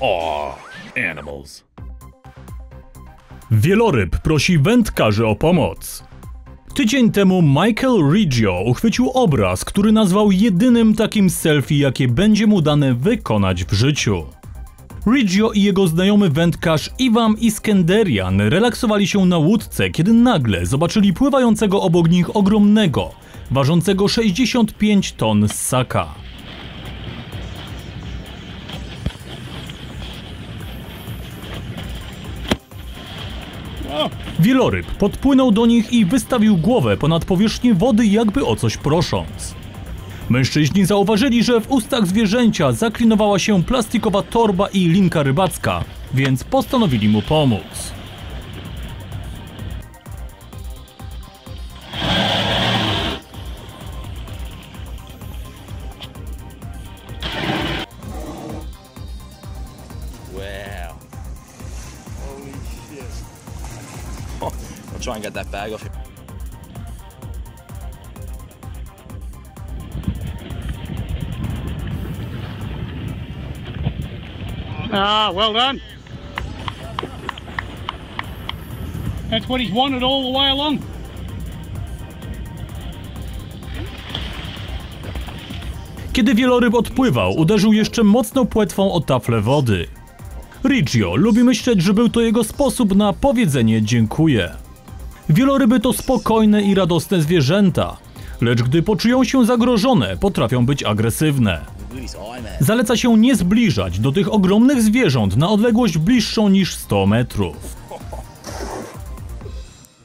Aw, animals. Wieloryb prosi wędkarzy o pomoc. Tydzień temu Michael Riggio uchwycił obraz, który nazwał jedynym takim selfie, jakie będzie mu dane wykonać w życiu. Riggio i jego znajomy wędkarz Iwan Iskenderian relaksowali się na łódce, kiedy nagle zobaczyli pływającego obok nich ogromnego, ważącego 65 ton ssaka. Wieloryb podpłynął do nich i wystawił głowę ponad powierzchnię wody, jakby o coś prosząc. Mężczyźni zauważyli, że w ustach zwierzęcia zaklinowała się plastikowa torba i linka rybacka, więc postanowili mu pomóc. Wow. I'll try and get that bag off you. Ah, well done. That's what he's wanted all the way along. Kiedy wieloryb odpływał, uderzył jeszcze mocno płetwą o taflę wody. Riggio lubi myśleć, że był to jego sposób na powiedzenie dziękuję. Wieloryby to spokojne i radosne zwierzęta, lecz gdy poczują się zagrożone, potrafią być agresywne. Zaleca się nie zbliżać do tych ogromnych zwierząt na odległość bliższą niż 100 metrów.